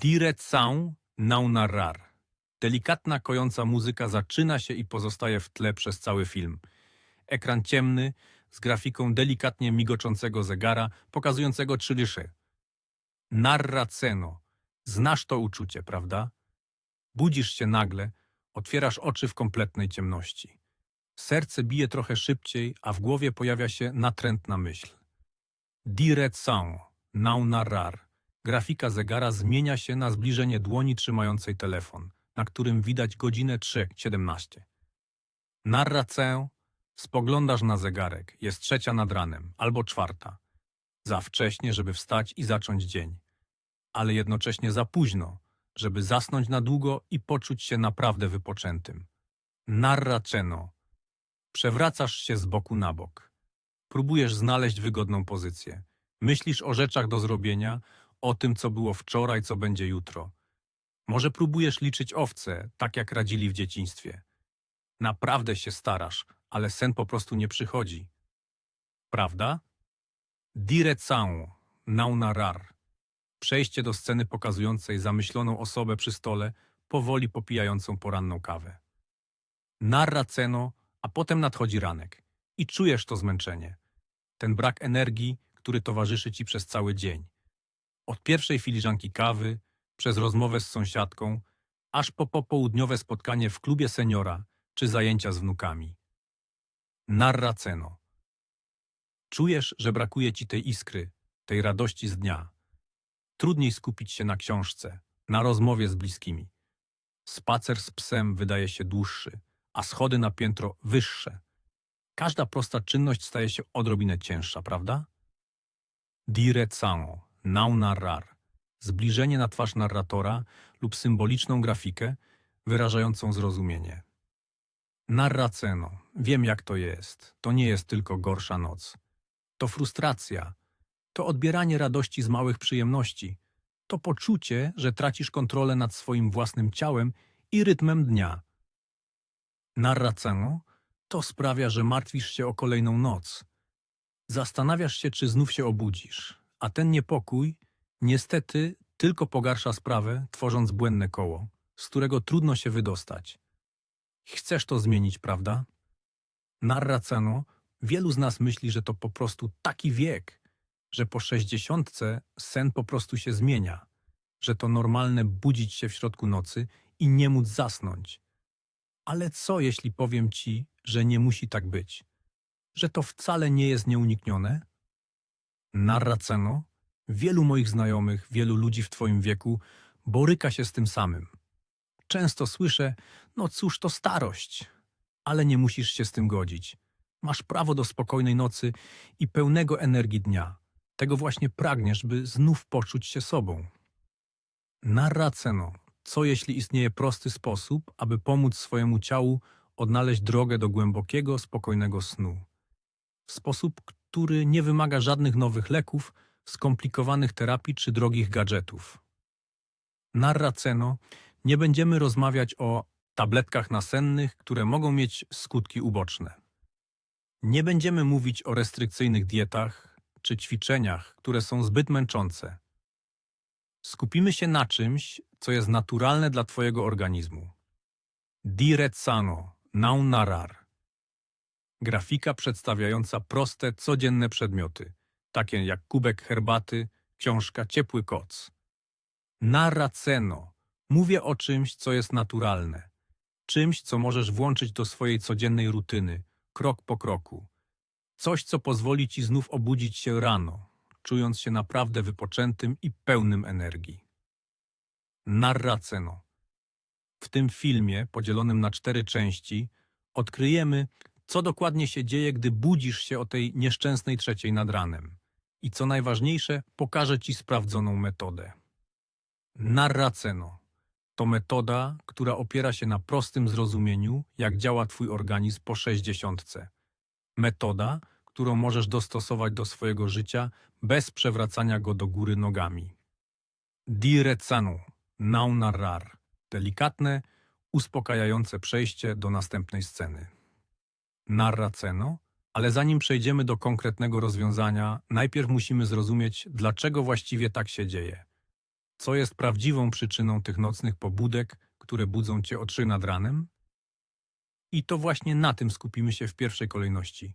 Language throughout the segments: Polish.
Direct Now Narrar. Delikatna, kojąca muzyka zaczyna się i pozostaje w tle przez cały film. Ekran ciemny, z grafiką delikatnie migoczącego zegara, pokazującego trzy dysze. Narra ceno. Znasz to uczucie, prawda? Budzisz się nagle, otwierasz oczy w kompletnej ciemności. Serce bije trochę szybciej, a w głowie pojawia się natrętna myśl. Dire sang, now narrar. Grafika zegara zmienia się na zbliżenie dłoni trzymającej telefon, na którym widać godzinę 3.17. Narracę, spoglądasz na zegarek, jest trzecia nad ranem, albo czwarta. Za wcześnie, żeby wstać i zacząć dzień. Ale jednocześnie za późno, żeby zasnąć na długo i poczuć się naprawdę wypoczętym. Narraceno. Przewracasz się z boku na bok. Próbujesz znaleźć wygodną pozycję. Myślisz o rzeczach do zrobienia, o tym, co było wczoraj, co będzie jutro. Może próbujesz liczyć owce, tak jak radzili w dzieciństwie. Naprawdę się starasz, ale sen po prostu nie przychodzi. Prawda? Dire całą, naunarar. Przejście do sceny pokazującej zamyśloną osobę przy stole, powoli popijającą poranną kawę. Narra ceno, a potem nadchodzi ranek. I czujesz to zmęczenie. Ten brak energii, który towarzyszy ci przez cały dzień. Od pierwszej filiżanki kawy, przez rozmowę z sąsiadką, aż po popołudniowe spotkanie w klubie seniora czy zajęcia z wnukami. Narra ceno. Czujesz, że brakuje ci tej iskry, tej radości z dnia. Trudniej skupić się na książce, na rozmowie z bliskimi. Spacer z psem wydaje się dłuższy, a schody na piętro wyższe. Każda prosta czynność staje się odrobinę cięższa, prawda? Dire now narrar. Zbliżenie na twarz narratora lub symboliczną grafikę wyrażającą zrozumienie. Narraceno. Wiem jak to jest. To nie jest tylko gorsza noc. To frustracja. To odbieranie radości z małych przyjemności. To poczucie, że tracisz kontrolę nad swoim własnym ciałem i rytmem dnia. Narraceno to sprawia, że martwisz się o kolejną noc. Zastanawiasz się, czy znów się obudzisz, a ten niepokój niestety tylko pogarsza sprawę, tworząc błędne koło, z którego trudno się wydostać. Chcesz to zmienić, prawda? Narraceno, wielu z nas myśli, że to po prostu taki wiek, że po sześćdziesiątce sen po prostu się zmienia, że to normalne budzić się w środku nocy i nie móc zasnąć. Ale co, jeśli powiem ci, że nie musi tak być? Że to wcale nie jest nieuniknione? Narraceno, wielu moich znajomych, wielu ludzi w twoim wieku boryka się z tym samym. Często słyszę, no cóż to starość, ale nie musisz się z tym godzić. Masz prawo do spokojnej nocy i pełnego energii dnia. Tego właśnie pragniesz, by znów poczuć się sobą. Narraceno, co jeśli istnieje prosty sposób, aby pomóc swojemu ciału odnaleźć drogę do głębokiego, spokojnego snu. W sposób, który nie wymaga żadnych nowych leków, skomplikowanych terapii czy drogich gadżetów. Narraceno, nie będziemy rozmawiać o tabletkach nasennych, które mogą mieć skutki uboczne. Nie będziemy mówić o restrykcyjnych dietach czy ćwiczeniach, które są zbyt męczące. Skupimy się na czymś, co jest naturalne dla Twojego organizmu. Dire sano, now narar. Grafika przedstawiająca proste, codzienne przedmioty, takie jak kubek herbaty, książka, ciepły koc. Narraceno. Mówię o czymś, co jest naturalne. Czymś, co możesz włączyć do swojej codziennej rutyny, krok po kroku. Coś, co pozwoli ci znów obudzić się rano, czując się naprawdę wypoczętym i pełnym energii. Narraceno. W tym filmie, podzielonym na cztery części, odkryjemy, co dokładnie się dzieje, gdy budzisz się o tej nieszczęsnej trzeciej nad ranem. I co najważniejsze, pokażę ci sprawdzoną metodę. Narraceno. To metoda, która opiera się na prostym zrozumieniu, jak działa twój organizm po sześćdziesiątce. Metoda, którą możesz dostosować do swojego życia bez przewracania go do góry nogami. Direzanu, now narrar. Delikatne, uspokajające przejście do następnej sceny. Narraceno, ale zanim przejdziemy do konkretnego rozwiązania, najpierw musimy zrozumieć, dlaczego właściwie tak się dzieje. Co jest prawdziwą przyczyną tych nocnych pobudek, które budzą cię o trzy nad ranem? I to właśnie na tym skupimy się w pierwszej kolejności,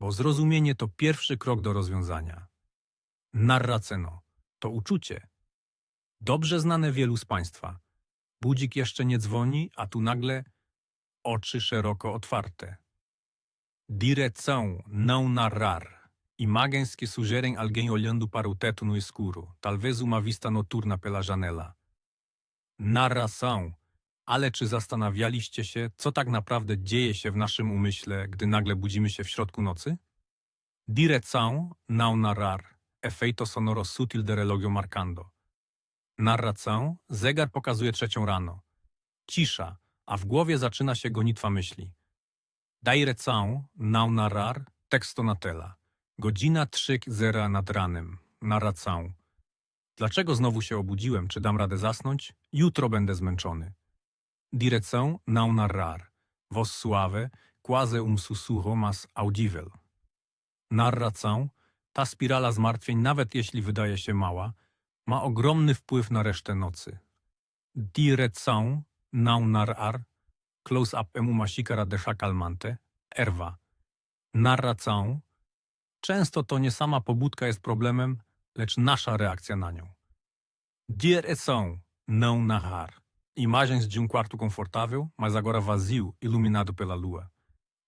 bo zrozumienie to pierwszy krok do rozwiązania. Narraceno to uczucie. Dobrze znane wielu z Państwa. Budzik jeszcze nie dzwoni, a tu nagle oczy szeroko otwarte. Direção não narrar. Imagens que sugerem alguém olhando para o teto no escuro, talvez uma vista noturna pela janela. Narração. Ale czy zastanawialiście się, co tak naprawdę dzieje się w naszym umyśle, gdy nagle budzimy się w środku nocy? Direção não narrar. Efeito sonoro sutil de relógio marcando. Narração. Zegar pokazuje trzecią rano. Cisza, a w głowie zaczyna się gonitwa myśli. Direção não narrar. Teksto na tela. Godzina trzyk zera nad ranem. Narração. Dlaczego znowu się obudziłem? Czy dam radę zasnąć? Jutro będę zmęczony. Direção não narrar. Voz suave, quase um sussurro mas audível. Narração, ta spirala zmartwień, nawet jeśli wydaje się mała, ma ogromny wpływ na resztę nocy. Direção não narrar. Close up em uma xícara de chá calmante. Erwa. Narração. Często to nie sama pobudka jest problemem, lecz nasza reakcja na nią. Direção não narrar. Imagens de um quarto confortável, mas agora vazio, iluminado pela lua.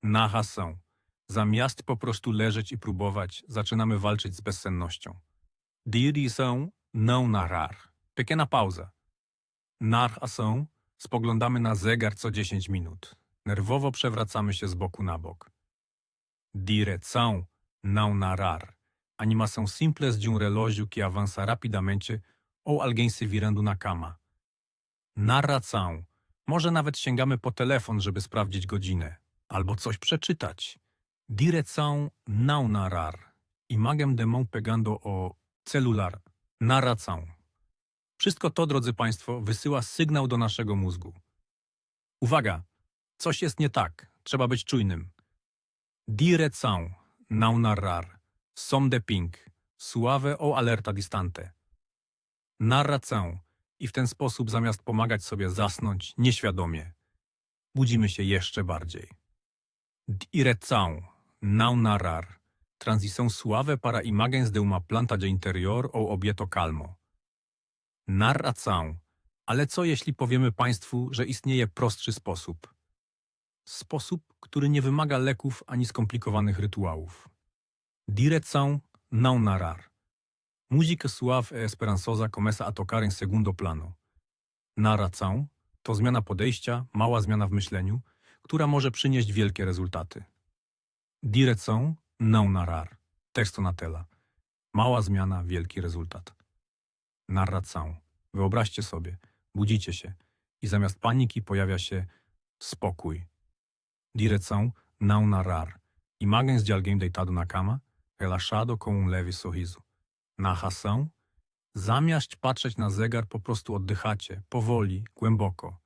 Narração. Zamiast po prostu leżeć i próbować, zaczynamy walczyć z bezsennością. Direção não narrar. Pequena pauza. Narração. Spoglądamy na zegar co 10 minut. Nerwowo przewracamy się z boku na bok. Direção não narrar. Animação simples de um relógio que avança rapidamente ou alguém se virando na cama. Narração. Może nawet sięgamy po telefon, żeby sprawdzić godzinę. Albo coś przeczytać. Direção não narrar. Imagem de mão pegando o celular. Narração. Wszystko to, drodzy Państwo, wysyła sygnał do naszego mózgu. Uwaga! Coś jest nie tak. Trzeba być czujnym. Direção não narrar. Som de ping. Suave ou alerta distante. Narração. I w ten sposób zamiast pomagać sobie zasnąć nieświadomie, budzimy się jeszcze bardziej. Direção não narrar. Transição suave para imagens de uma planta de interior ou objeto calmo. Narração. Ale co jeśli powiemy Państwu, że istnieje prostszy sposób? Sposób, który nie wymaga leków ani skomplikowanych rytuałów. Direção não narrar. Música suave e esperançosa começa a tocar em segundo plano. Narração to zmiana podejścia, mała zmiana w myśleniu, która może przynieść wielkie rezultaty. Direção não narrar. Teksto na tela. Mała zmiana, wielki rezultat. Narração. Wyobraźcie sobie, budzicie się i zamiast paniki pojawia się spokój. Direção não narrar. Imagens de deitado na cama, relaxado com um leve sorriso. Narração. Zamiast patrzeć na zegar, po prostu oddychacie, powoli, głęboko.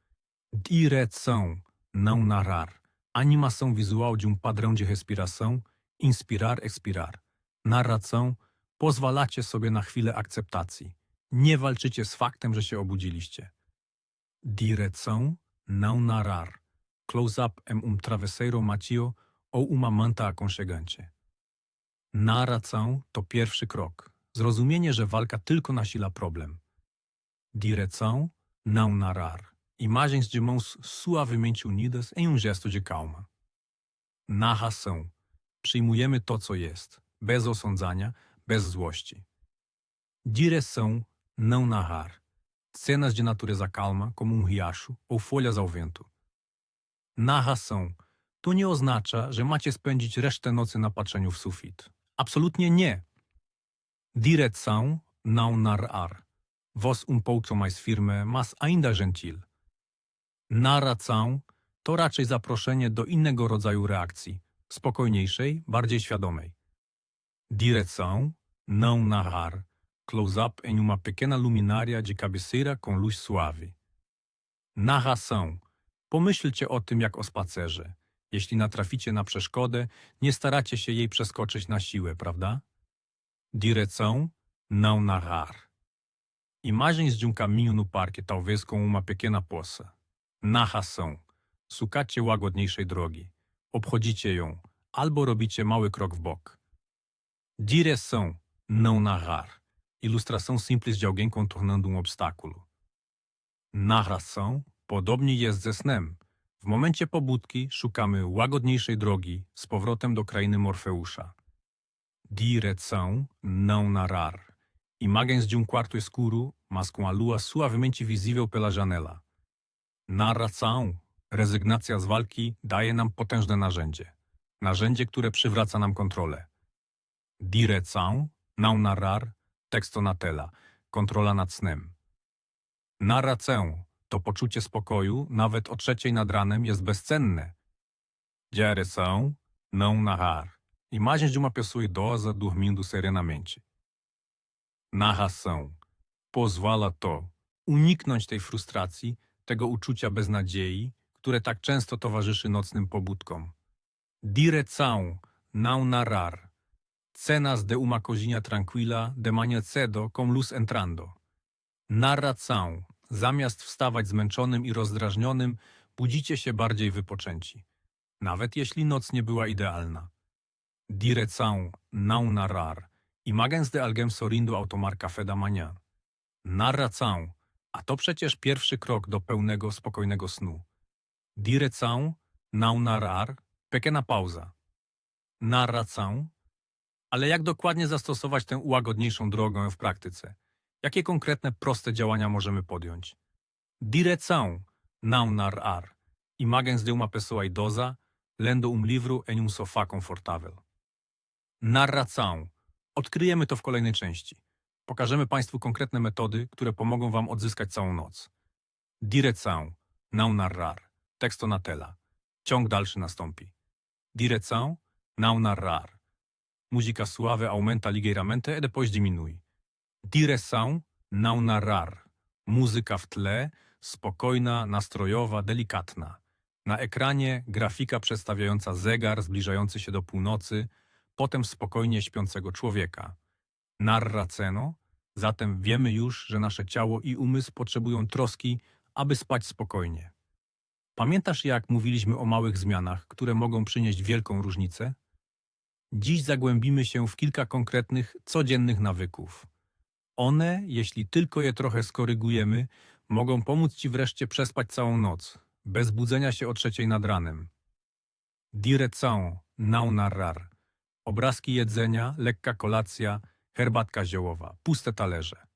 Direção, não narrar. Animação visual de um padrão de respiração, inspirar, expirar. Narração. Pozwalacie sobie na chwilę akceptacji. Nie walczycie z faktem, że się obudziliście. Direção, não narrar. Close up em um travesseiro macio ou uma manta aconchegante. Narração to pierwszy krok. Zrozumienie, że walka tylko nasila problem. Direção, não narrar. Imagens de mãos suavemente unidas em um gesto de calma. Narração. Przyjmujemy to, co jest, bez osądzania, bez złości. Direção, não narrar. Cenas de natureza calma, como um riacho ou folhas ao vento. Narração. To nie oznacza, że macie spędzić resztę nocy na patrzeniu w sufit. Absolutnie nie. Direção, não narrar. Voz um pouco mais firme, mas ainda gentil. Narração to raczej zaproszenie do innego rodzaju reakcji, spokojniejszej, bardziej świadomej. Direção, não narrar. Close-up em uma pequena luminária de cabeceira com luz suave. Narração. Pomyślcie o tym jak o spacerze. Jeśli natraficie na przeszkodę, nie staracie się jej przeskoczyć na siłę, prawda? Direção, não narrar. Imagens de um caminho no parque, talvez com uma pequena poça. Narração. Szukacie łagodniejszej drogi. Obchodzicie ją, albo robicie mały krok w bok. Direção. Não narrar. Ilustração simples de alguém contornando um obstáculo. Narração. Podobnie jest ze snem. W momencie pobudki szukamy łagodniejszej drogi z powrotem do krainy Morfeusza. Direção. Não narrar. Imagens de um quarto escuro, mas com a lua suavemente visível pela janela. Narração. Rezygnacja z walki daje nam potężne narzędzie. Narzędzie, które przywraca nam kontrolę. Direção. Não narrar. Teksto na tela. Kontrola nad snem. Narracę. To poczucie spokoju, nawet o trzeciej nad ranem, jest bezcenne. Direção. Não narrar. Imagens de uma pessoa idosa dormindo serenamente. Narração. Pozwala to uniknąć tej frustracji, tego uczucia beznadziei, które tak często towarzyszy nocnym pobudkom. Direção. Não narrar. Cenas de uma cozinha tranquila de cedo com luz entrando. Narração. Zamiast wstawać zmęczonym i rozdrażnionym, budzicie się bardziej wypoczęci. Nawet jeśli noc nie była idealna. Direção. Não narrar. Imagens de alguém sorrindo ao tomar café da manhã. Narração. A to przecież pierwszy krok do pełnego, spokojnego snu. Direção. Não narrar. Pequena pauza. Narração. Ale jak dokładnie zastosować tę łagodniejszą drogę w praktyce? Jakie konkretne, proste działania możemy podjąć? Direção. Não narrar. Imagens de uma pessoa idosa lendo um livro em um sofá confortável. Narração. Odkryjemy to w kolejnej części. Pokażemy Państwu konkretne metody, które pomogą Wam odzyskać całą noc. Direção. Não narrar. Teksto na tela. Ciąg dalszy nastąpi. Direção. Não narrar. Música suave aumenta ligeiramente e depois diminui. Direção. Não narrar. Muzyka w tle, spokojna, nastrojowa, delikatna. Na ekranie grafika przedstawiająca zegar zbliżający się do północy, potem spokojnie śpiącego człowieka. Narraceno, zatem wiemy już, że nasze ciało i umysł potrzebują troski, aby spać spokojnie. Pamiętasz, jak mówiliśmy o małych zmianach, które mogą przynieść wielką różnicę? Dziś zagłębimy się w kilka konkretnych, codziennych nawyków. One, jeśli tylko je trochę skorygujemy, mogą pomóc Ci wreszcie przespać całą noc, bez budzenia się o trzeciej nad ranem. Direção, não narrar. Obrazki jedzenia, lekka kolacja, herbatka ziołowa, puste talerze.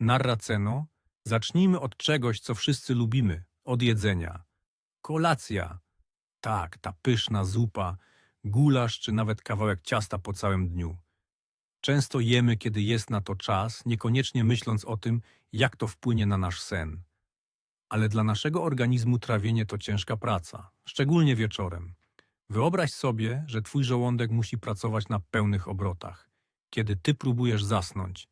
Narraceno, zacznijmy od czegoś, co wszyscy lubimy, od jedzenia. Kolacja. Tak, ta pyszna zupa, gulasz czy nawet kawałek ciasta po całym dniu. Często jemy, kiedy jest na to czas, niekoniecznie myśląc o tym, jak to wpłynie na nasz sen. Ale dla naszego organizmu trawienie to ciężka praca, szczególnie wieczorem. Wyobraź sobie, że twój żołądek musi pracować na pełnych obrotach, kiedy ty próbujesz zasnąć.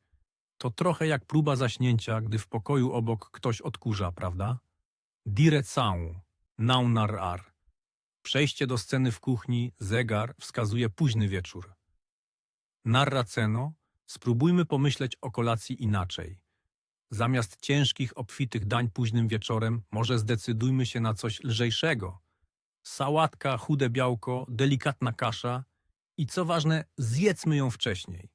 To trochę jak próba zaśnięcia, gdy w pokoju obok ktoś odkurza, prawda? Direção, não narrar. Przejście do sceny w kuchni, zegar wskazuje późny wieczór. Narraceno, spróbujmy pomyśleć o kolacji inaczej. Zamiast ciężkich, obfitych dań późnym wieczorem, może zdecydujmy się na coś lżejszego. Sałatka, chude białko, delikatna kasza i co ważne, zjedzmy ją wcześniej.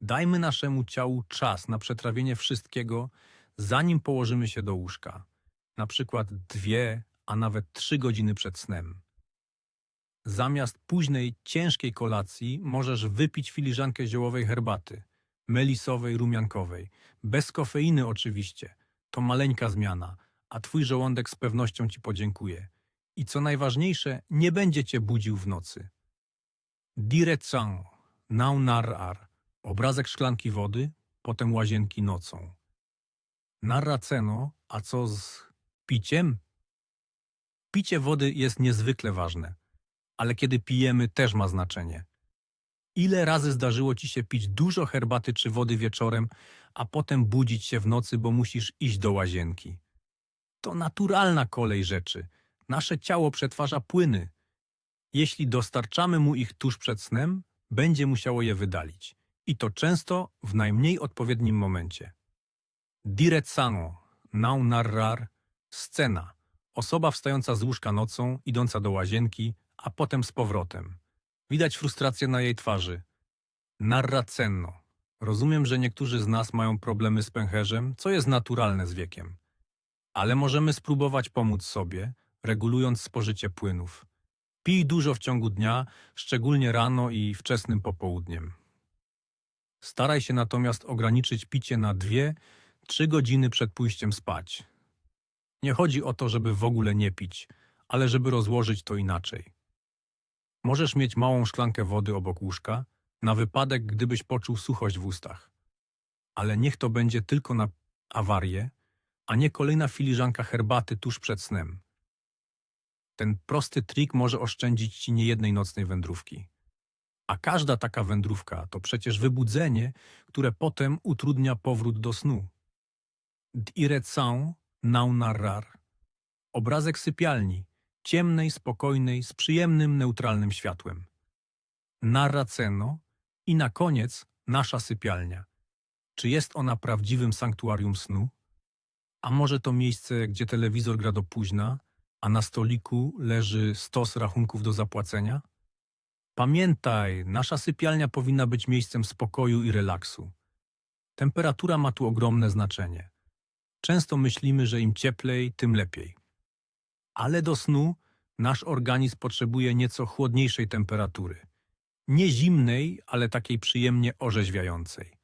Dajmy naszemu ciału czas na przetrawienie wszystkiego, zanim położymy się do łóżka. Na przykład dwie, a nawet trzy godziny przed snem. Zamiast późnej, ciężkiej kolacji możesz wypić filiżankę ziołowej herbaty, melisowej, rumiankowej, bez kofeiny oczywiście. To maleńka zmiana, a twój żołądek z pewnością ci podziękuje. I co najważniejsze, nie będzie cię budził w nocy. Direção, não narrar. Obrazek szklanki wody, potem łazienki nocą. Narraceno, a co z piciem? Picie wody jest niezwykle ważne, ale kiedy pijemy też ma znaczenie. Ile razy zdarzyło ci się pić dużo herbaty czy wody wieczorem, a potem budzić się w nocy, bo musisz iść do łazienki? To naturalna kolej rzeczy. Nasze ciało przetwarza płyny. Jeśli dostarczamy mu ich tuż przed snem, będzie musiało je wydalić. I to często w najmniej odpowiednim momencie. Direzano, nau narrar, scena. Osoba wstająca z łóżka nocą, idąca do łazienki, a potem z powrotem. Widać frustrację na jej twarzy. Narracenno. Rozumiem, że niektórzy z nas mają problemy z pęcherzem, co jest naturalne z wiekiem. Ale możemy spróbować pomóc sobie, regulując spożycie płynów. Pij dużo w ciągu dnia, szczególnie rano i wczesnym popołudniem. Staraj się natomiast ograniczyć picie na dwie, trzy godziny przed pójściem spać. Nie chodzi o to, żeby w ogóle nie pić, ale żeby rozłożyć to inaczej. Możesz mieć małą szklankę wody obok łóżka, na wypadek, gdybyś poczuł suchość w ustach. Ale niech to będzie tylko na awarię, a nie kolejna filiżanka herbaty tuż przed snem. Ten prosty trik może oszczędzić ci niejednej nocnej wędrówki. A każda taka wędrówka to przecież wybudzenie, które potem utrudnia powrót do snu. D'Irezan nau narrar. Obrazek sypialni, ciemnej, spokojnej, z przyjemnym, neutralnym światłem. Narraceno i na koniec nasza sypialnia. Czy jest ona prawdziwym sanktuarium snu? A może to miejsce, gdzie telewizor gra do późna, a na stoliku leży stos rachunków do zapłacenia? Pamiętaj, nasza sypialnia powinna być miejscem spokoju i relaksu. Temperatura ma tu ogromne znaczenie. Często myślimy, że im cieplej, tym lepiej. Ale do snu nasz organizm potrzebuje nieco chłodniejszej temperatury. Nie zimnej, ale takiej przyjemnie orzeźwiającej.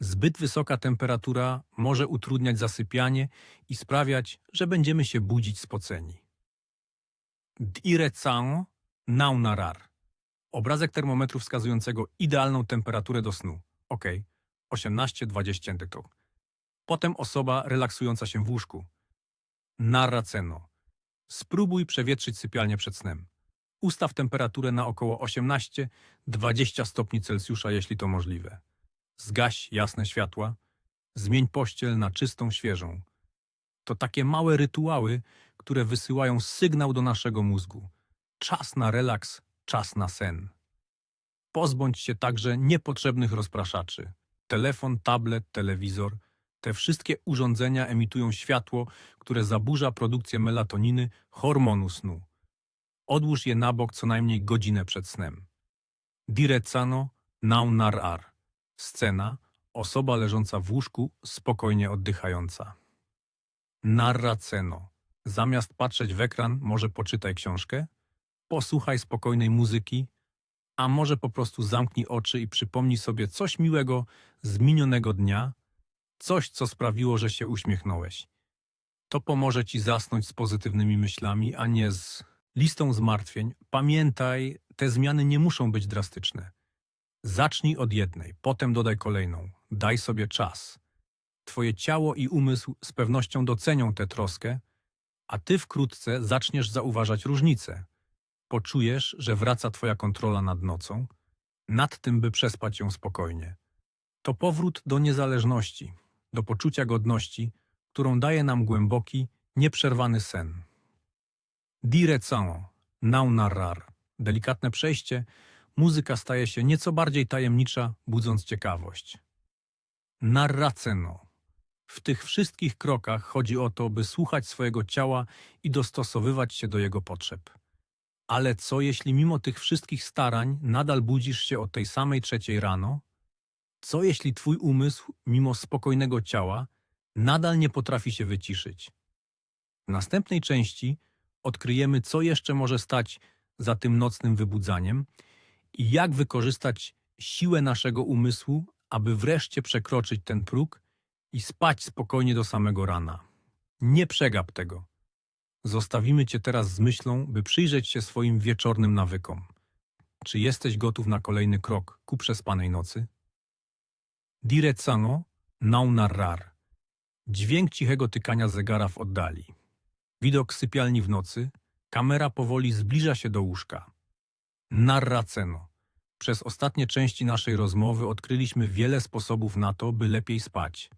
Zbyt wysoka temperatura może utrudniać zasypianie i sprawiać, że będziemy się budzić spoceni. D'Irezan nau narar. Obrazek termometru wskazującego idealną temperaturę do snu. OK, 18-20 dekto. Potem osoba relaksująca się w łóżku. Narraceno. Spróbuj przewietrzyć sypialnię przed snem. Ustaw temperaturę na około 18-20 stopni Celsjusza, jeśli to możliwe. Zgaś jasne światła. Zmień pościel na czystą, świeżą. To takie małe rytuały, które wysyłają sygnał do naszego mózgu. Czas na relaks, czas na sen. Pozbądź się także niepotrzebnych rozpraszaczy. Telefon, tablet, telewizor. Te wszystkie urządzenia emitują światło, które zaburza produkcję melatoniny, hormonu snu. Odłóż je na bok co najmniej godzinę przed snem. Direzano nau narar. Scena. Osoba leżąca w łóżku, spokojnie oddychająca. Narraceno. Zamiast patrzeć w ekran, może poczytaj książkę? Posłuchaj spokojnej muzyki, a może po prostu zamknij oczy i przypomnij sobie coś miłego z minionego dnia, coś, co sprawiło, że się uśmiechnąłeś. To pomoże ci zasnąć z pozytywnymi myślami, a nie z listą zmartwień. Pamiętaj, te zmiany nie muszą być drastyczne. Zacznij od jednej, potem dodaj kolejną. Daj sobie czas. Twoje ciało i umysł z pewnością docenią tę troskę, a ty wkrótce zaczniesz zauważać różnice. Poczujesz, że wraca twoja kontrola nad nocą, nad tym, by przespać ją spokojnie. To powrót do niezależności, do poczucia godności, którą daje nam głęboki, nieprzerwany sen. Direzano, nau narrar. Delikatne przejście, muzyka staje się nieco bardziej tajemnicza, budząc ciekawość. Narraceno. W tych wszystkich krokach chodzi o to, by słuchać swojego ciała i dostosowywać się do jego potrzeb. Ale co jeśli mimo tych wszystkich starań nadal budzisz się o tej samej trzeciej rano? Co jeśli twój umysł, mimo spokojnego ciała, nadal nie potrafi się wyciszyć? W następnej części odkryjemy, co jeszcze może stać za tym nocnym wybudzaniem i jak wykorzystać siłę naszego umysłu, aby wreszcie przekroczyć ten próg i spać spokojnie do samego rana. Nie przegap tego. Zostawimy Cię teraz z myślą, by przyjrzeć się swoim wieczornym nawykom. Czy jesteś gotów na kolejny krok ku przespanej nocy? Direzano nau narrar. Dźwięk cichego tykania zegara w oddali. Widok sypialni w nocy. Kamera powoli zbliża się do łóżka. Narraceno. Przez ostatnie części naszej rozmowy odkryliśmy wiele sposobów na to, by lepiej spać.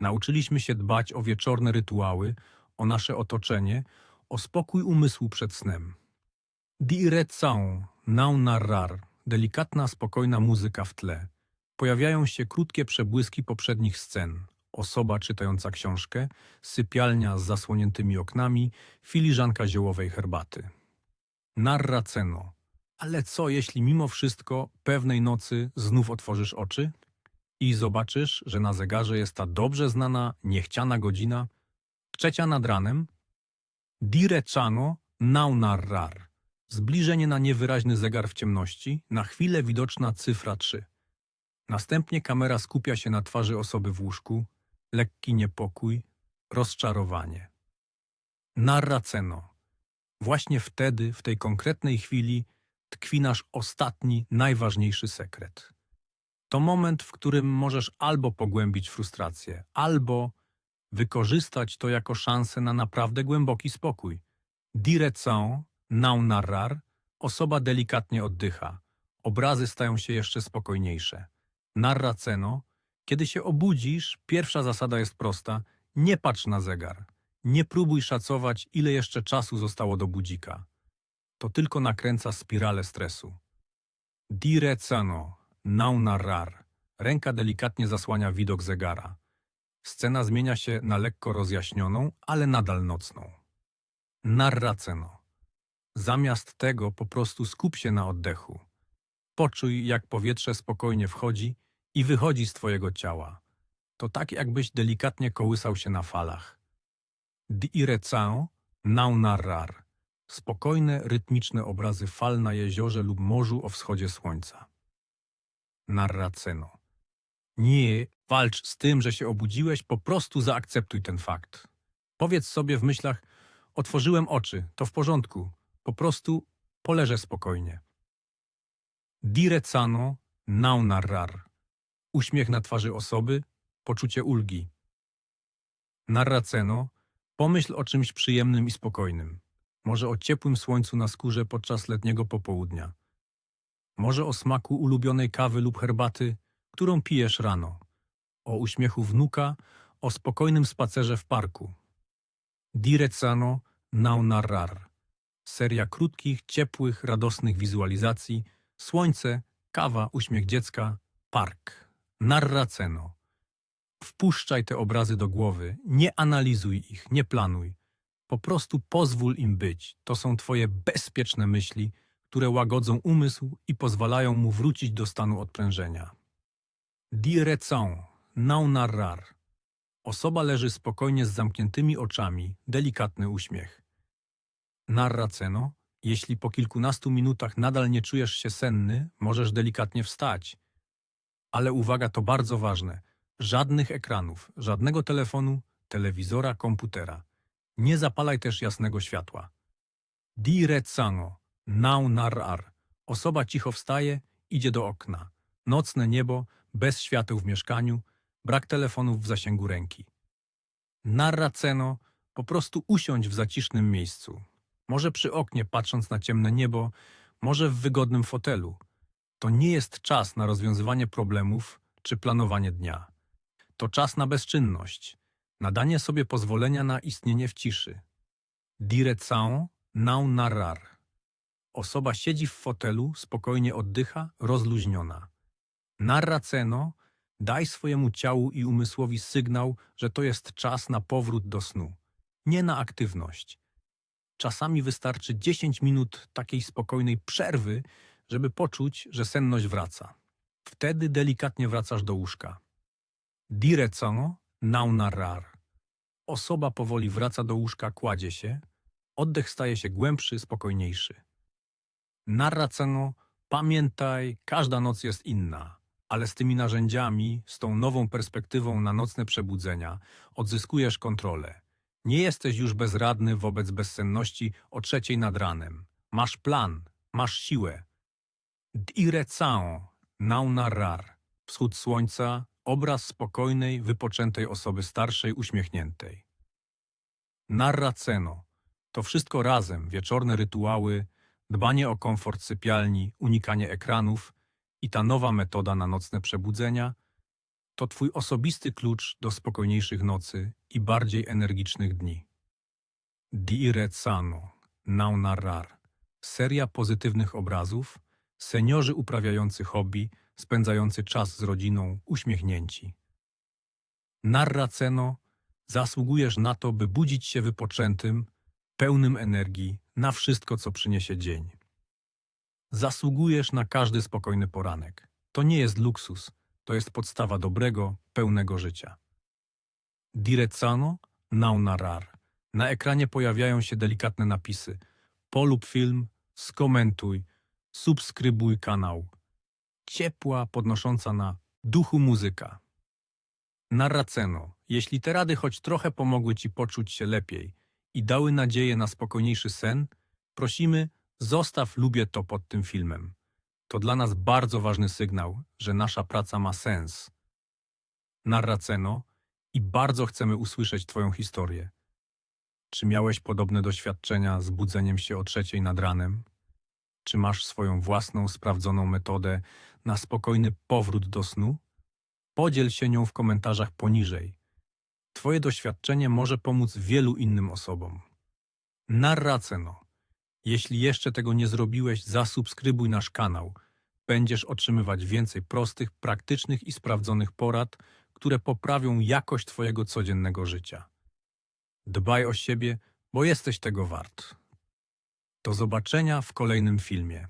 Nauczyliśmy się dbać o wieczorne rytuały, o nasze otoczenie, o spokój umysłu przed snem. Direzan, nau narrar, delikatna, spokojna muzyka w tle. Pojawiają się krótkie przebłyski poprzednich scen. osoba czytająca książkę, sypialnia z zasłoniętymi oknami, filiżanka ziołowej herbaty. Narraceno. Ale co, jeśli mimo wszystko pewnej nocy znów otworzysz oczy i zobaczysz, że na zegarze jest ta dobrze znana, niechciana godzina, trzecia nad ranem? Direcano nau narrar. Zbliżenie na niewyraźny zegar w ciemności, na chwilę widoczna cyfra 3. Następnie kamera skupia się na twarzy osoby w łóżku, lekki niepokój, rozczarowanie. Narraceno. Właśnie wtedy, w tej konkretnej chwili, tkwi nasz ostatni, najważniejszy sekret. To moment, w którym możesz albo pogłębić frustrację, albo wykorzystać to jako szansę na naprawdę głęboki spokój. Direction, nau narrar, osoba delikatnie oddycha. Obrazy stają się jeszcze spokojniejsze. Narraceno, kiedy się obudzisz, pierwsza zasada jest prosta. Nie patrz na zegar. Nie próbuj szacować, ile jeszcze czasu zostało do budzika. To tylko nakręca spiralę stresu. Direcano, nau narrar. Ręka delikatnie zasłania widok zegara. Scena zmienia się na lekko rozjaśnioną, ale nadal nocną. Narraceno. Zamiast tego po prostu skup się na oddechu. Poczuj, jak powietrze spokojnie wchodzi i wychodzi z twojego ciała. To tak, jakbyś delikatnie kołysał się na falach. Direcão nau narrar. Spokojne, rytmiczne obrazy fal na jeziorze lub morzu o wschodzie słońca. Narraceno. Nie walcz z tym, że się obudziłeś, po prostu zaakceptuj ten fakt. Powiedz sobie w myślach, otworzyłem oczy, to w porządku, po prostu poleżę spokojnie. Direcano nau narrar. Uśmiech na twarzy osoby, poczucie ulgi. Narraceno, pomyśl o czymś przyjemnym i spokojnym. Może o ciepłym słońcu na skórze podczas letniego popołudnia. Może o smaku ulubionej kawy lub herbaty, którą pijesz rano. O uśmiechu wnuka, o spokojnym spacerze w parku. Direcano nau narrar. Seria krótkich, ciepłych, radosnych wizualizacji. Słońce, kawa, uśmiech dziecka, park. Narraceno. Wpuszczaj te obrazy do głowy, nie analizuj ich, nie planuj. Po prostu pozwól im być. To są twoje bezpieczne myśli, które łagodzą umysł i pozwalają mu wrócić do stanu odprężenia. Direction, nau narrar. Osoba leży spokojnie z zamkniętymi oczami, delikatny uśmiech. Narraceno, jeśli po kilkunastu minutach nadal nie czujesz się senny, możesz delikatnie wstać. Ale uwaga, to bardzo ważne. Żadnych ekranów, żadnego telefonu, telewizora, komputera. Nie zapalaj też jasnego światła. Direcano, nau narrar. Osoba cicho wstaje, idzie do okna. Nocne niebo, bez świateł w mieszkaniu, brak telefonów w zasięgu ręki. Narraceno, po prostu usiądź w zacisznym miejscu. Może przy oknie, patrząc na ciemne niebo, może w wygodnym fotelu. To nie jest czas na rozwiązywanie problemów czy planowanie dnia. To czas na bezczynność, na danie sobie pozwolenia na istnienie w ciszy. Direcão nau narrar. Osoba siedzi w fotelu, spokojnie oddycha, rozluźniona. Narraceno, daj swojemu ciału i umysłowi sygnał, że to jest czas na powrót do snu, nie na aktywność. Czasami wystarczy 10 minut takiej spokojnej przerwy, żeby poczuć, że senność wraca. Wtedy delikatnie wracasz do łóżka. Direcão nau narrar. Osoba powoli wraca do łóżka, kładzie się. Oddech staje się głębszy, spokojniejszy. Narraceno, pamiętaj, każda noc jest inna, ale z tymi narzędziami, z tą nową perspektywą na nocne przebudzenia, odzyskujesz kontrolę. Nie jesteś już bezradny wobec bezsenności o trzeciej nad ranem. Masz plan, masz siłę. Direcão, nau narrar. Wschód słońca, obraz spokojnej, wypoczętej osoby starszej, uśmiechniętej. Narraceno. To wszystko razem, wieczorne rytuały, dbanie o komfort sypialni, unikanie ekranów i ta nowa metoda na nocne przebudzenia, to twój osobisty klucz do spokojniejszych nocy i bardziej energicznych dni. Direcano, nau narrar. Seria pozytywnych obrazów, seniorzy uprawiający hobby, spędzający czas z rodziną, uśmiechnięci. Narraceno, zasługujesz na to, by budzić się wypoczętym, pełnym energii na wszystko, co przyniesie dzień. Zasługujesz na każdy spokojny poranek. To nie jest luksus, to jest podstawa dobrego, pełnego życia. Direzano non narrar. Na ekranie pojawiają się delikatne napisy. Polub film, skomentuj, subskrybuj kanał. Ciepła, podnosząca na duchu muzyka. Narraceno. Jeśli te rady choć trochę pomogły Ci poczuć się lepiej i dały nadzieję na spokojniejszy sen, prosimy, zostaw lubię to pod tym filmem. To dla nas bardzo ważny sygnał, że nasza praca ma sens. Narraceno i bardzo chcemy usłyszeć Twoją historię. Czy miałeś podobne doświadczenia z budzeniem się o trzeciej nad ranem? Czy masz swoją własną, sprawdzoną metodę na spokojny powrót do snu? Podziel się nią w komentarzach poniżej. Twoje doświadczenie może pomóc wielu innym osobom. Narraceno. Jeśli jeszcze tego nie zrobiłeś, zasubskrybuj nasz kanał. Będziesz otrzymywać więcej prostych, praktycznych i sprawdzonych porad, które poprawią jakość Twojego codziennego życia. Dbaj o siebie, bo jesteś tego wart. Do zobaczenia w kolejnym filmie.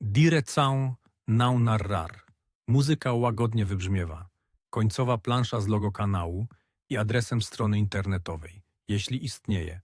Direzão não narrar. Muzyka łagodnie wybrzmiewa. Końcowa plansza z logo kanału i adresem strony internetowej, jeśli istnieje.